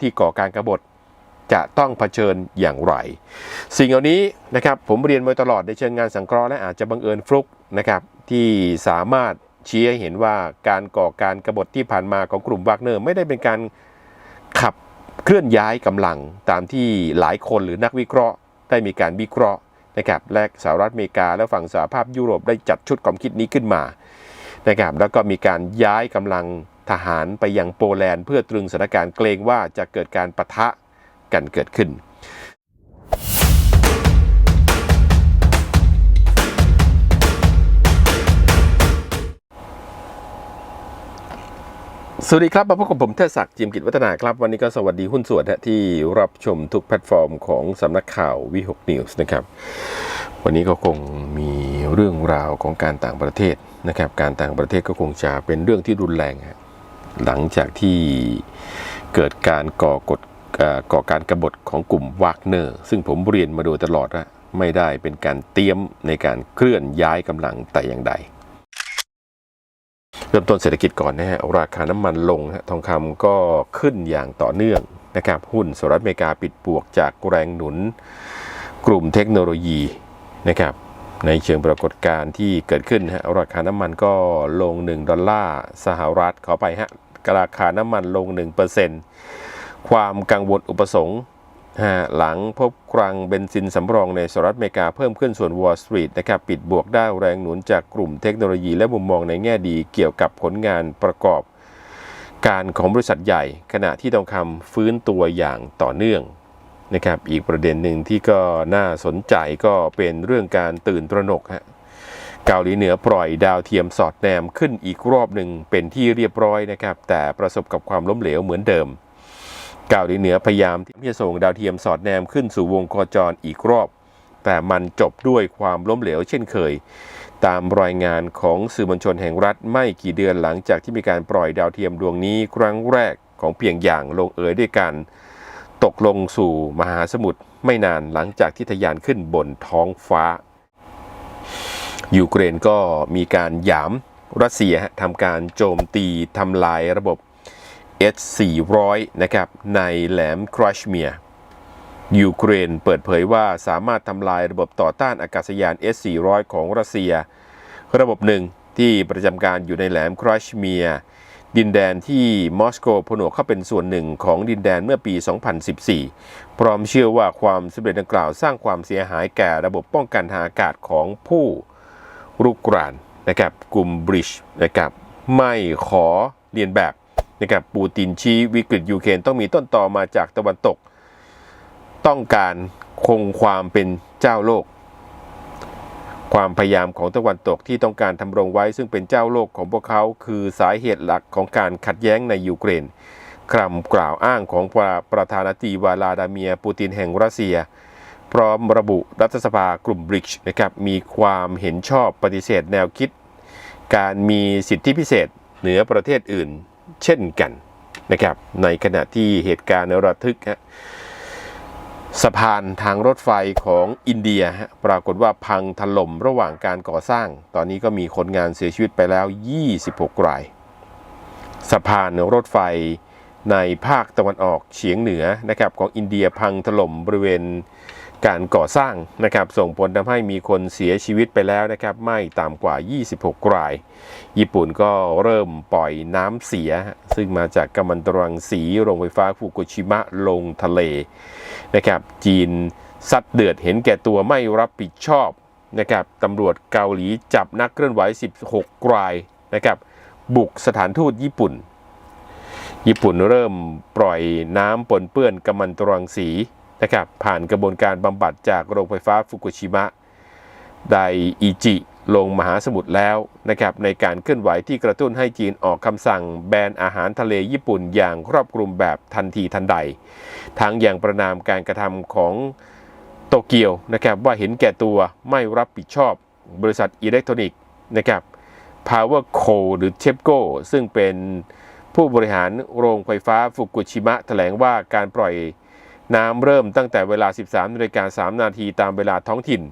ที่ก่อการกรบฏจะต้องเผชิญอย่างไร สิ่งเหล่านี้นะครับผมเรียนมาตลอดในเชิงงานสังเคราะห์และอาจจะบังเอิญฟลุกนะครับที่สามารถชี้ให้เห็นว่าการก่อการกรบฏที่ผ่านมาของกลุ่มวากเนอร์ไม่ได้เป็นการขับเคลื่อนย้ายกำลังตามที่หลายคนหรือนักวิเคราะห์ ได้มีการวิเคราะห์นะครับและสหรัฐอเมริกาและฝั่งสหภาพยุโรปได้จัดชุดความคิดนี้ขึ้นมานะครับแล้วก็มีการย้ายกำลัง ทหารไปยังโปแลนด์เพื่อตรึงสถานการณ์เกรงว่าจะเกิดการปะทะกันเกิดขึ้นสวัสดีครับ มาพบกับผมเทศศักดิ์จิมกิจวัฒนาครับ วันนี้ก็สวัสดีหุ้นส่วนที่รับชมทุกแพลตฟอร์มของสำนักข่าววิหกนิวส์นะครับ วันนี้ก็คงมีเรื่องราวของการต่างประเทศนะครับ การต่างประเทศก็คงจะเป็นเรื่องที่รุนแรงฮะ หลังจากที่เกิดการก่อกฎก่อการกบฏของกลุ่มวากเนอร์ ซึ่งผมเรียนมาโดยตลอดว่าไม่ได้เป็นการเตรียมในการเคลื่อนย้ายกำลังแต่อย่างใด เริ่มต้นเศรษฐกิจก่อนนะฮะราคาน้ำมันลงฮะทองคำก็ขึ้นอย่างต่อเนื่องนะครับหุ้นสหรัฐอเมริกาปิดบวกจากแรงหนุนกลุ่มเทคโนโลยีนะครับ ในเชิงปรากฏการณ์ที่เกิดขึ้นฮะราคาน้ำมันก็ลง 1 ดอลลาร์สหรัฐขอไปฮะราคาน้ำมันลง 1%ความกังวลอุปสงค์ฮะหลังพบคลังเบนซินสำรองในสหรัฐอเมริกาเพิ่มขึ้นส่วน Wall Street นะครับปิดบวกได้แรงหนุนจากกลุ่มเทคโนโลยีและมุมมองในแง่ดีเกี่ยวกับผลงานประกอบการของบริษัทใหญ่ ขณะที่ทองคำฟื้นตัวอย่างต่อเนื่อง นะครับอีกประเด็นหนึ่งที่ก็น่าสนใจก็เป็นเรื่องการตื่นตระหนกฮะเกาหลีเหนือปล่อยดาวเทียมสอดแนมขึ้นอีกรอบหนึ่งเป็นที่เรียบร้อยนะครับ แต่ประสบกับความล้มเหลวเหมือนเดิม เกาหลีเหนือพยายามที่จะส่งดาวเทียมสอดแนมขึ้นสู่วงโคจรอีกรอบ แต่มันจบด้วยความล้มเหลวเช่นเคย ตามรายงานของสื่อมวลชนแห่งรัฐไม่กี่เดือนหลังจากที่มีการปล่อยดาวเทียมดวงนี้ครั้งแรกของเพียงอย่างลงเอยด้วยกัน ตกลงสู่มหาสมุทรไม่นานหลังจากที่ทะยานขึ้นบนท้องฟ้า ยูเครนก็มีการหยามรัสเซียทำการโจมตีทำลายระบบ S-400 นะครับในแหลมครัชเมียยูเครนเปิดเผยว่าสามารถทำลายระบบต่อต้านอากาศยาน S-400 ของรัสเซีย ระบบหนึ่งที่ประจำการอยู่ในแหลมครัชเมีย ดินแดนที่มอสโกผนวกเข้าเป็นส่วนหนึ่งของดินแดนเมื่อปี 2014 พร้อมเชื่อว่าความสำเร็จดังกล่าวสร้างความเสียหายแก่ระบบป้องกันทางอากาศของผู้รุกรานนะครับกลุ่มบริชนะครับไม่ขอเรียนแบบนะครับปูตินชี้วิกฤตยูเครนต้องมีต้นตอมาจากตะวันตก ต้องการคงความเป็นเจ้าโลก ความพยายามของตะวันตกที่ต้องการทำรงไว้ซึ่งเป็นเจ้าโลกของพวกเขาคือสาเหตุหลักของการขัดแย้งในยูเครนคำกล่าวอ้างของประธานาธิบดีวลาดาเมียปูตินแห่งรัสเซีย พร้อมระบุรัฐสภากลุ่มบริกชนะครับมีความเห็นชอบปฏิเสธแนวคิด การมีสิทธิพิเศษเหนือประเทศอื่น เช่นกันนะครับในขณะที่เหตุการณ์ระทึกะ สะพานทางรถไฟของอินเดียปรากฏว่าพังถล่มระหว่างการก่อสร้าง ตอนนี้ก็มีคนงานเสียชีวิตไปแล้ว 26 ราย สะพานรถไฟในภาคตะวันออกเฉียงเหนือนะครับของอินเดียพังถล่มบริเวณ การก่อสร้างนะครับส่งผลทำให้มีคนเสียชีวิตไปแล้วนะครับไม่ต่ำกว่า 26 ราย ญี่ปุ่นก็เริ่มปล่อยน้ำเสีย ซึ่งมาจากกัมมันตรังสีโรงไฟฟ้าฟุกุชิมะลงทะเลนะครับจีนซัดเดือดเห็นแก่ตัวไม่รับผิดชอบนะครับตำรวจเกาหลีจับนักเคลื่อนไหว 16 รายนะครับบุกสถานทูตญี่ปุ่น ญี่ปุ่นเริ่มปล่อยน้ำปนเปื้อนกัมมันตรังสี นะครับผ่านกระบวนการบำบัดจากโรงไฟฟ้าฟุกุชิมะไดอิจิลงมหาสมุทรแล้วนะครับในการเคลื่อนไหวที่กระตุ้นให้จีนออกคำสั่งแบนอาหารทะเลญี่ปุ่นอย่างครอบคลุมแบบทันทีทันใด ทั้งอย่างประนามการกระทำของโตเกียวนะครับว่าเห็นแก่ตัวไม่รับผิดชอบบริษัทอิเล็กทรอนิกส์นะครับ Power Co หรือ TEPCO ซึ่งเป็นผู้บริหารโรงไฟฟ้าฟุกุชิมะแถลงว่าการปล่อย น้ำเริ่มตั้งแต่เวลา 13นาฬิกา3นาทีตามเวลาท้องถิ่น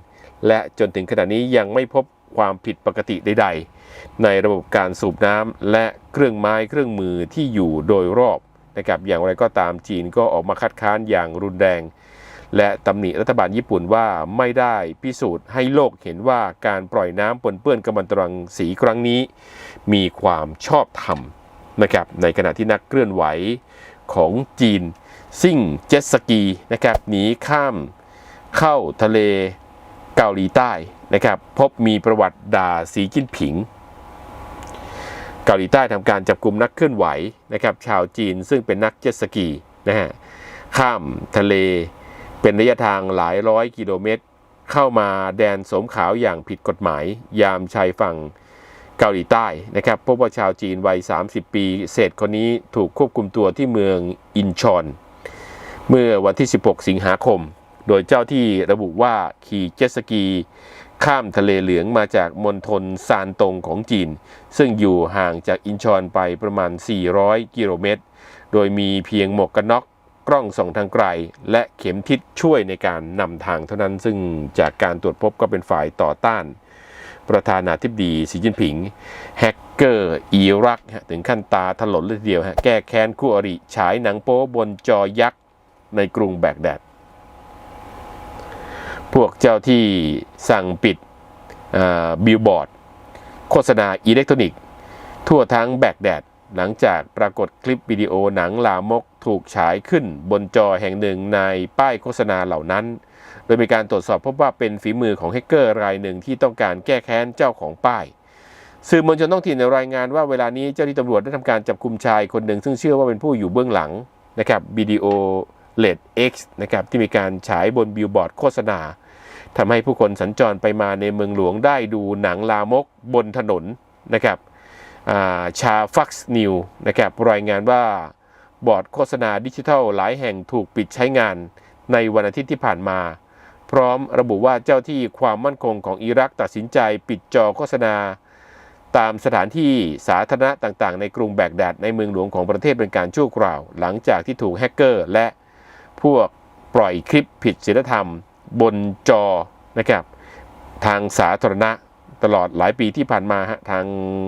และจนถึงขณะนี้ยังไม่พบความผิดปกติใด ๆ ในระบบการสูบน้ำและเครื่องไม้เครื่องมือที่อยู่โดยรอบนะครับอย่างไรก็ตามจีนก็ออกมาคัดค้านอย่างรุนแรง และตำหนิรัฐบาลญี่ปุ่นว่าไม่ได้พิสูจน์ให้โลกเห็นว่าการปล่อยน้ำปนเปื้อนกัมมันตรังสีครั้งนี้ มีความชอบธรรมนะครับในขณะที่นักเคลื่อนไหวของจีน ซิ่งเจ็ตสกีนะครับหนีข้ามเข้าทะเลเกาหลีใต้นะครับพบมีประวัติด่าสีจิ้นผิง เกาหลีใต้ทำการจับกลุ่มนักเคลื่อนไหวนะครับชาวจีนซึ่งเป็นนักเจ็ตสกีนะฮะข้ามทะเลเป็นระยะทางหลายร้อยกิโลเมตร เข้ามาแดนสมขาวอย่างผิดกฎหมาย ยามชายฝั่งเกาหลีใต้นะครับพบว่าชาวจีนวัย 30 ปี เศษคนนี้ถูกควบคุมตัวที่เมืองอินชอน เมื่อวันที่ 16 สิงหาคม โดยเจ้าที่ระบุว่าขี่เจ็ตสกี ข้ามทะเลเหลืองมาจากมณฑลซานตงของจีน ซึ่งอยู่ห่างจากอินชอนไปประมาณ 400 กิโลเมตร โดยมีเพียงหมวกกันน็อกกล้องส่องทางไกล และเข็มทิศช่วยในการนำทางเท่านั้น ซึ่งจากการตรวจพบก็เป็นฝ่ายต่อต้าน ประธานาธิบดีสีจิ้นผิง แฮกเกอร์อิรักถึงขั้นตาถลนเลยทีเดียวแก้แค้นคู่อริฉายหนังโป๊บนจอยักษ์ ในกรุงแบกแดด พวกเจ้าที่สั่งปิดบิลบอร์ด โฆษณาอิเล็กทรอนิกส์ ทั่วทั้งแบกแดด หลังจากปรากฏคลิปวิดีโอหนังลามกถูกฉายขึ้นบนจอแห่งหนึ่งในป้ายโฆษณาเหล่านั้น โดยมีการตรวจสอบพบว่าเป็นฝีมือของแฮกเกอร์รายหนึ่งที่ต้องการแก้แค้นเจ้าของป้ายสื่อมวลชนท้องถิ่นรายงานว่าเวลานี้เจ้าหน้าที่ตำรวจได้ทำการจับกุมชายคนหนึ่งซึ่งเชื่อว่าเป็นผู้อยู่เบื้องหลังนะครับวิดีโอ เลด X นะครับที่มีการฉายบนบิลบอร์ดโฆษณาทำให้ผู้คนสัญจรไปมาในเมืองหลวงได้ดูหนังลามกบนถนนนะครับชาฟักซ์นิวนะครับรายงานว่าบอร์ดโฆษณาดิจิทัลหลายแห่งถูกปิดใช้งานในวันอาทิตย์ที่ผ่านมา พร้อมระบุว่าเจ้าที่ความมั่นคงของอิรักตัดสินใจปิดจอโฆษณา ตามสถานที่สาธารณะต่างๆ ในกรุงแบกแดดในเมืองหลวงของประเทศเป็นการชั่วคราว หลังจากที่ถูกแฮกเกอร์และ พวกปล่อยคลิปผิดศีลธรรม บนจอนะครับ ทางสาธารณะตลอดหลายปีที่ผ่านมาฮะทาง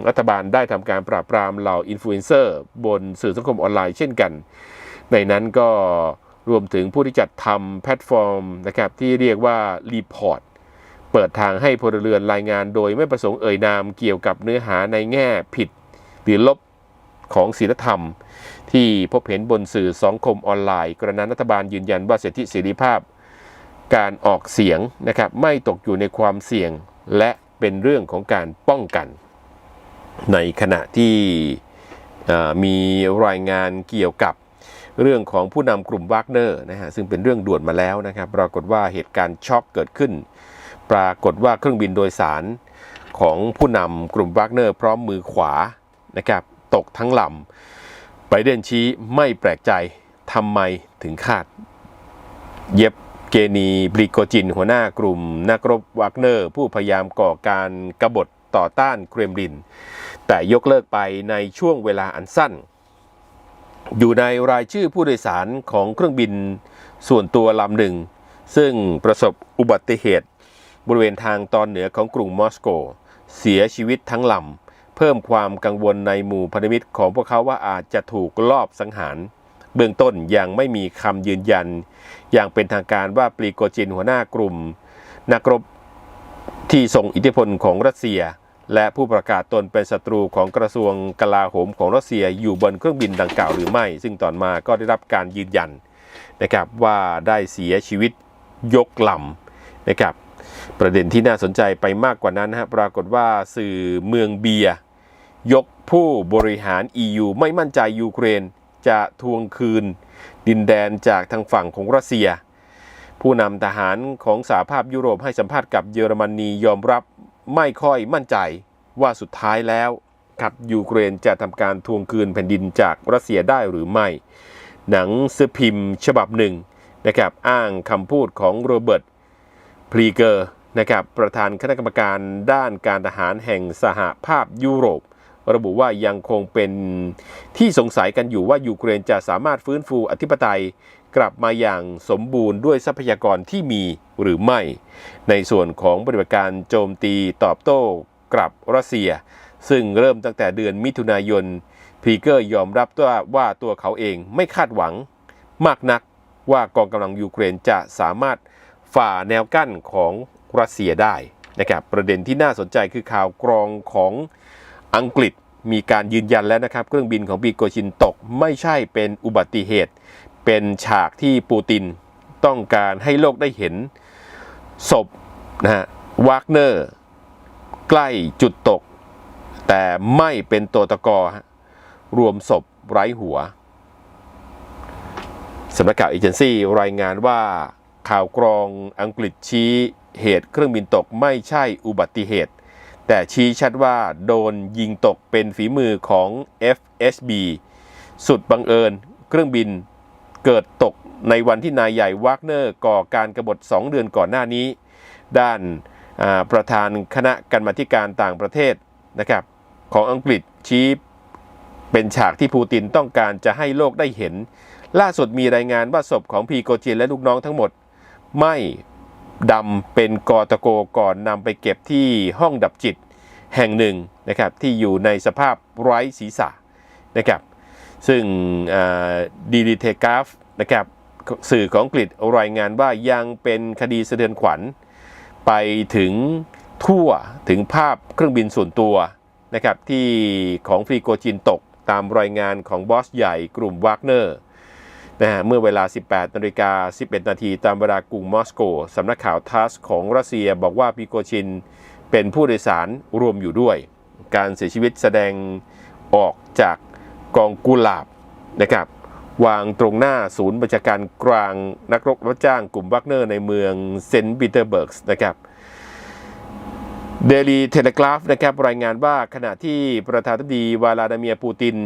รัฐบาลได้ทำการปราบปรามเหล่าอินฟลูเอนเซอร์ บนสื่อสังคมออนไลน์เช่นกัน ในนั้นก็รวมถึงผู้ที่จัดทำแพลตฟอร์มนะครับที่เรียกว่ารีพอร์ตเปิดทางให้พลเรือนรายงานโดยไม่ประสงค์เอ่ยนามเกี่ยวกับเนื้อหาในแง่ผิด หรือลบของศีลธรรม ที่พบเห็นบนสื่อสังคมออนไลน์ กระนั้นรัฐบาลยืนยันว่าสิทธิเสรีภาพ การออกเสียงนะครับไม่ตกอยู่ในความเสี่ยงและเป็นเรื่องของการป้องกัน ในขณะที่มีรายงานเกี่ยวกับเรื่องของผู้นำกลุ่มวากเนอร์นะฮะซึ่งเป็นเรื่องด่วนมาแล้วนะครับปรากฏว่าเหตุการณ์ช็อกเกิดขึ้น ปรากฏว่าเครื่องบินโดยสารของผู้นำกลุ่มวากเนอร์พร้อมมือขวานะครับตกทั้งลำ ไบเดนชี้ไม่แปลกใจทำไมถึงคาด เย็บเกนีบริโกจิน หัวหน้ากลุ่ม นักรบวากเนอร์ ผู้พยายามก่อการกบฏต่อต้านเครมลิน แต่ยกเลิกไปในช่วงเวลาอันสั้น อยู่ในรายชื่อผู้โดยสารของเครื่องบินส่วนตัวลำหนึ่ง ซึ่งประสบอุบัติเหตุ บริเวณทางตอนเหนือของกรุงมอสโก เสียชีวิตทั้งลำ เพิ่มความกังวลในหมู่พันธมิตรของพวกเขาว่าอาจจะถูกลอบสังหาร เบื้องต้นยังไม่มีคำยืนยัน อย่างเป็นทางการว่าปรีโกจินหัวหน้ากลุ่ม นักรบที่ส่งอิทธิพลของรัสเซีย และผู้ประกาศตนเป็นศัตรูของกระทรวงกลาโหมของรัสเซียอยู่บนเครื่องบินดังกล่าวหรือไม่ ซึ่งต่อนมาก็ได้รับการยืนยันนะครับว่าได้เสียชีวิตยกลำนะครับประเด็นที่น่าสนใจไปมากกว่านั้นนะฮะปรากฏว่าสื่อเมืองเบีย ยกผู้บริหาร EU ไม่มั่นใจยูเครนจะทวงคืน ดินแดนจากทางฝั่งของรัสเซีย ผู้นำทหารของสหภาพยุโรปให้สัมภาษณ์กับเยอรมนียอมรับไม่ค่อยมั่นใจว่าสุดท้ายแล้วครับยูเครนจะทำการทวงคืนแผ่นดินจากรัสเซียได้หรือไม่ หนังสือพิมพ์ฉบับหนึ่งนะครับอ้างคำพูดของโรเบิร์ตพลีเกอร์นะครับประธานคณะกรรมการด้านการทหารแห่งสหภาพยุโรป ระบุว่ายังคงเป็นที่สงสัยกันอยู่ว่ายูเครนจะสามารถฟื้นฟูอธิปไตยกลับมาอย่างสมบูรณ์ด้วยทรัพยากรที่มีหรือไม่ ในส่วนของปฏิบัติการโจมตีตอบโต้กลับรัสเซีย ซึ่งเริ่มตั้งแต่เดือนมิถุนายนพีเกอร์ยอมรับว่าว่าตัวเขาเองไม่คาดหวังมากนักว่ากองกำลังยูเครนจะสามารถฝ่าแนวกั้นของรัสเซียได้นะครับประเด็นที่น่าสนใจคือข่าวกรองของ อังกฤษมีการยืนยันแล้วนะครับ เครื่องบินของปีโกชินตกไม่ใช่เป็นอุบัติเหตุ เป็นฉากที่ปูตินต้องการให้โลกได้เห็นศพนะฮะวากเนอร์ใกล้จุดตก แต่ไม่เป็นตัวตะกอรวมศพไร้หัวสำนักข่าวเอเจนซี่รายงานว่าข่าวกรองอังกฤษชี้เหตุเครื่องบินตกไม่ใช่อุบัติเหตุ แต่ชี้ชัดว่าโดนยิงตกเป็นฝีมือของ FSB สุดบังเอิญเครื่องบินเกิดตกในวันที่นายใหญ่วากเนอร์ก่อการกรบฏ 2 เดือนก่อนหน้านี้ ด้านประธานคณะกรรมาธิการต่างประเทศนะครับของอังกฤษชี้เป็นฉากที่ปูตินต้องการจะให้โลกได้เห็น ล่าสุดมีรายงานว่าศพของพีโกจินและลูกน้องทั้งหมด ไม่ ดำเป็นกอตะโกก่อนนำไปเก็บที่ห้องดับจิตแห่งหนึ่งนะครับที่อยู่ในสภาพไร้ศีรษะนะครับซึ่งดีดีเทกราฟนะครับสื่อของอังกฤษรายงานว่ายังเป็นคดีสะเทือนขวัญ ไปถึงทั่วถึงภาพเครื่องบินส่วนตัวนะครับที่ของฟรีโกจินตกตามรายงานของบอสใหญ่กลุ่มวากเนอร์ นะฮะเมื่อเวลา 18นาฬิกา11 นาทีตามเวลากรุงมอสโกสำนักข่าวทัสของรัสเซียบอกว่าปีโกชินเป็นผู้โดยสารรวมอยู่ด้วย การเสียชีวิตแสดงออกจากกองกุหลาบนะครับวางตรงหน้าศูนย์บัญชาการกลางนักรบรับจ้างกลุ่มวักเนอร์ในเมืองเซนต์ปีเตอร์เบิร์กนะครับเดลีเทเลกราฟนะครับรายงานว่าขณะที่ประธานาธิบดีวลาดาเมียร์ปูติน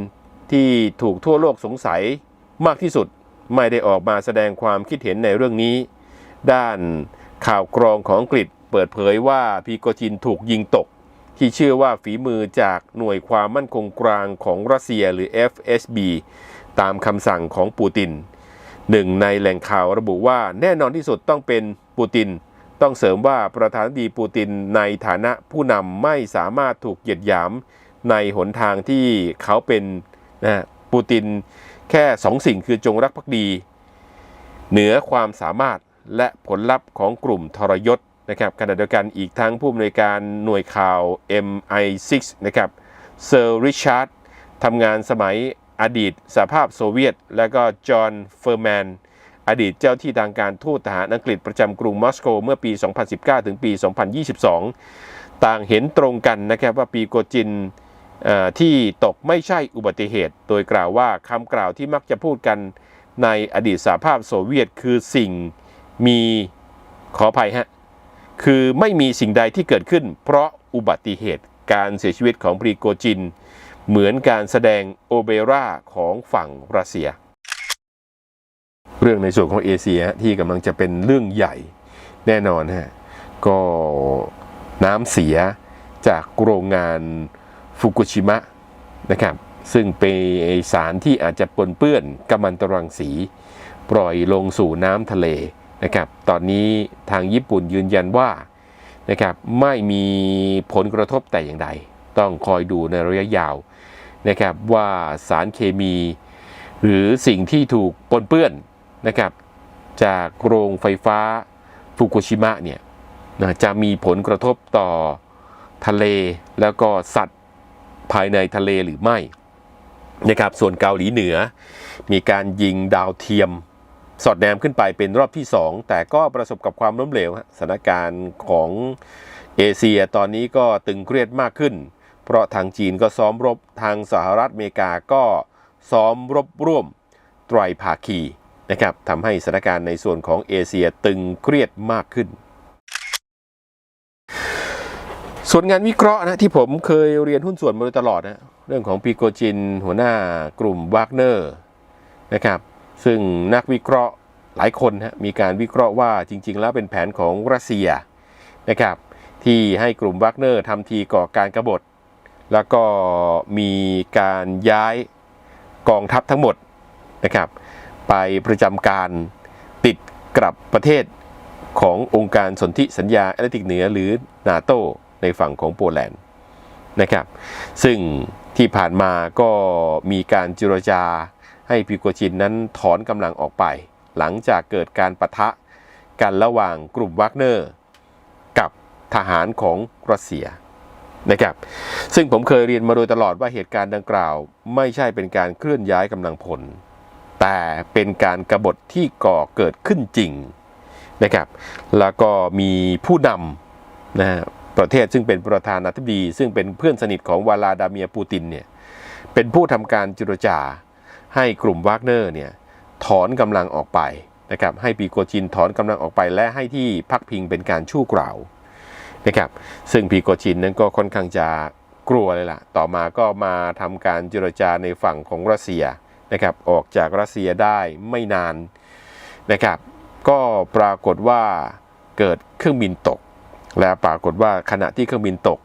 ที่ถูกทั่วโลกสงสัยมากที่สุด ไม่ได้ออกมาแสดงความคิดเห็นในเรื่องนี้ ด้านข่าวกรองของอังกฤษเปิดเผยว่าพีโกจินถูกยิงตก ที่เชื่อว่าฝีมือจากหน่วยความมั่นคงกลางของรัสเซียหรือ FSB ตามคำสั่งของปูตินหนึ่งในแหล่งข่าวระบุว่าแน่นอนที่สุดต้องเป็นปูติน ต้องเสริมว่าประธานาธิบดีปูตินในฐานะผู้นำไม่สามารถถูกเหยียดหยามในหนทางที่เขาเป็นนะปูติน แค่สองสิ่งคือจงรักภักดี เหนือความสามารถและผลลัพธ์ของกลุ่มทรยศนะครับขณะเดียวกันอีกทั้งผู้อำนวยการหน่วยข่าว MI6 นะครับเซอร์ริชาร์ดทำงานสมัยอดีตสหภาพโซเวียต และก็จอห์นเฟอร์แมนอดีตเจ้าที่ทางการทูตทหารอังกฤษประจำกรุงมอสโกเมื่อปี 2019 ถึงปี 2022 ต่างเห็นตรงกันนะครับว่าปีโกจิน ที่ตกไม่ใช่อุบัติเหตุ โดยกล่าวว่าคำกล่าวที่มักจะพูดกันในอดีตสหภาพโซเวียตคือสิ่งมีขออภัยฮะ คือไม่มีสิ่งใดที่เกิดขึ้น เพราะอุบัติเหตุการเสียชีวิตของปรีโกจิน เหมือนการแสดงโอเบราของฝั่งรัสเซีย เรื่องในส่วนของเอเชียที่กำลังจะเป็นเรื่องใหญ่แน่นอนฮะ ก็น้ำเสียจากโรงงาน ฟุกุชิมะนะครับซึ่งเป็นสารที่อาจจะปนเปื้อนกัมมันตรังสี ปล่อยลงสู่น้ำทะเลนะครับตอนนี้ทางญี่ปุ่นยืนยันว่านะครับไม่มีผลกระทบแต่อย่างใด ต้องคอยดูในระยะยาวนะครับว่าสารเคมี หรือสิ่งที่ถูกปนเปื้อนนะครับจากโรงไฟฟ้าฟุกุชิมะเนี่ยนะจะมีผลกระทบต่อทะเลแล้วก็สัตว์ ภายในทะเลหรือไม่นะครับ ส่วนเกาหลีเหนือ มีการยิงดาวเทียม สอดแนมขึ้นไปเป็นรอบที่ 2 แต่ก็ประสบกับความล้มเหลวสถานการณ์ของเอเชียตอนนี้ก็ตึงเครียดมากขึ้น เพราะทางจีนก็ซ้อมรบทางสหรัฐอเมริกาก็ซ้อมรบร่วมไตรภาคีนะครับทำให้สถานการณ์ในส่วนของเอเชียตึงเครียดมากขึ้น ส่วนงานวิเคราะห์นะที่ผมเคยเรียนหุ้นส่วนมาโดยตลอดนะเรื่องของปีโกจิน หัวหน้ากลุ่มวากเนอร์นะครับซึ่งนักวิเคราะห์หลายคนฮะมีการวิเคราะห์ว่าจริง ๆ แล้วเป็นแผนของรัสเซียนะครับที่ให้กลุ่มวากเนอร์ทำทีก่อการกรบฏ แล้วก็มีการย้ายกองทัพทั้งหมดนะครับไปประจำการติดกับประเทศขององค์การสนธิสัญญาแอตแลนติกเหนือหรือนาโต ในฝั่งของโปแลนด์นะครับ ซึ่งที่ผ่านมาก็มีการเจรจาให้พิโกจินนั้นถอนกำลังออกไป หลังจากเกิดการปะทะกันระหว่างกลุ่มวากเนอร์กับทหารของรัสเซียนะครับซึ่งผมเคยเรียนมาโดยตลอดว่าเหตุการณ์ดังกล่าว ไม่ใช่เป็นการเคลื่อนย้ายกำลังพล แต่เป็นการกบฏที่ก่อเกิดขึ้นจริงนะครับแล้วก็มีผู้นำนะฮะ ประเทศซึ่งเป็นประธานาธิบดี ซึ่งเป็นเพื่อนสนิทของวลาดาเมียปูตินเนี่ยเป็นผู้ทำการเจรจาให้กลุ่มวากเนอร์เนี่ยถอนกำลังออกไปนะครับให้ปีโกจินถอนกำลังออกไปและให้ที่พักพิงเป็นการชั่วคราวนะครับซึ่งปีโกจินนั้นก็ค่อนข้างจะกลัวเลยล่ะ ต่อมาก็มาทำการเจรจาในฝั่งของรัสเซียนะครับออกจากรัสเซียได้ไม่นานนะครับก็ปรากฏว่าเกิดเครื่องบินตก และปรากฏว่าขณะที่เครื่องบินตก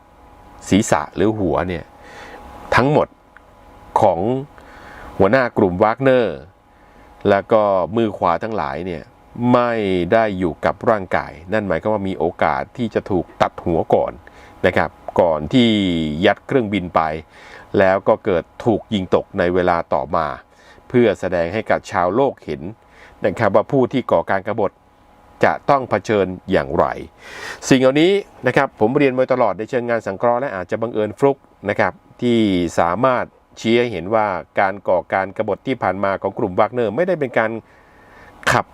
ศีรษะหรือหัวเนี่ย ทั้งหมดของหัวหน้ากลุ่มวากเนอร์ แล้วก็มือขวาทั้งหลายเนี่ย ไม่ได้อยู่กับร่างกาย นั่นหมายความว่ามีโอกาสที่จะถูกตัดหัวก่อนนะครับ ก่อนที่ยัดเครื่องบินไป แล้วก็เกิดถูกยิงตกในเวลาต่อมา เพื่อแสดงให้กับชาวโลกเห็นนะครับว่าผู้ที่ก่อการกบฏ จะต้องเผชิญอย่างไร สิ่งเหล่านี้นะครับผมเรียนมาตลอดในเชิงงานสังเคราะห์และอาจจะบังเอิญฟลุกนะครับที่สามารถชี้ให้เห็นว่าการก่อการกบฏที่ผ่านมาของกลุ่มวากเนอร์ไม่ได้เป็นการขับ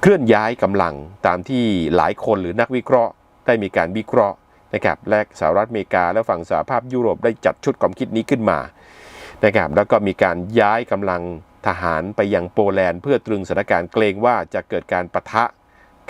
เคลื่อนย้ายกำลังตามที่หลายคนหรือนักวิเคราะห์ ได้มีการวิเคราะห์นะครับและสหรัฐอเมริกาและฝั่งสหภาพยุโรปได้จัดชุดความคิดนี้ขึ้นมานะครับแล้วก็มีการย้ายกำลังทหารไปยังโปแลนด์เพื่อตรึงสถานการณ์เกรงว่าจะเกิดการปะทะ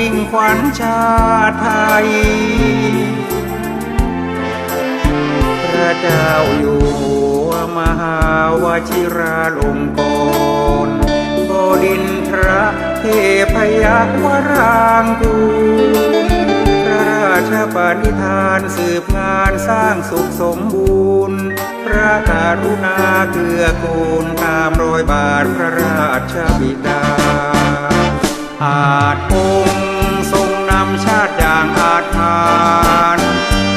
วิ่งขวัญชาติไทย พระเจ้าอยู่หัวมหาวชิราลงกรณ์บดินทรเทพยักวรางกูลพระราชปณิธานสืบงานสร้างสุขสมบูรณ์ พระกรุณาเกื้อกูลตามรอยบาทพระราชบิดาอาจอง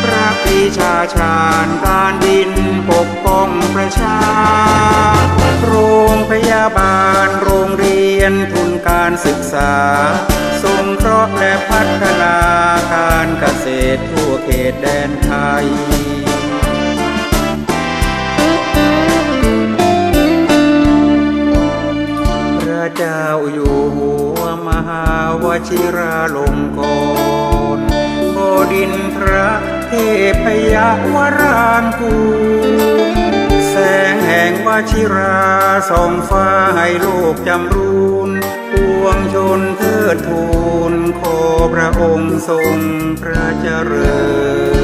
พระปรีชาชาญการดินปกป้องประชา โรงพยาบาลโรงเรียนทุนการศึกษา สงเคราะห์และพัฒนาการเกษตรทั่วเขตแดนไทยพระเจ้าอยู่หัวมหาวชิราลงกรณ ดินพระเทพยวรางกูแสงแห่งวชิราส่องฟ้าให้โลกจำรูนปวงชนเทิดทูลขอพระองค์ทรงพระเจริญ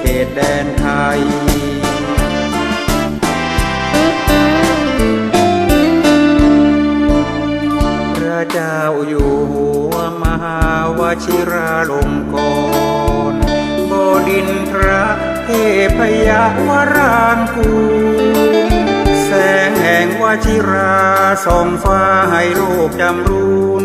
เขตแดนไทยพระเจ้าอยู่หัวมหาวชิราลงกรณ์บดินทรเทพยวรางกูลแสงแห่งวชิราส่องฟ้าให้โลกจำรูน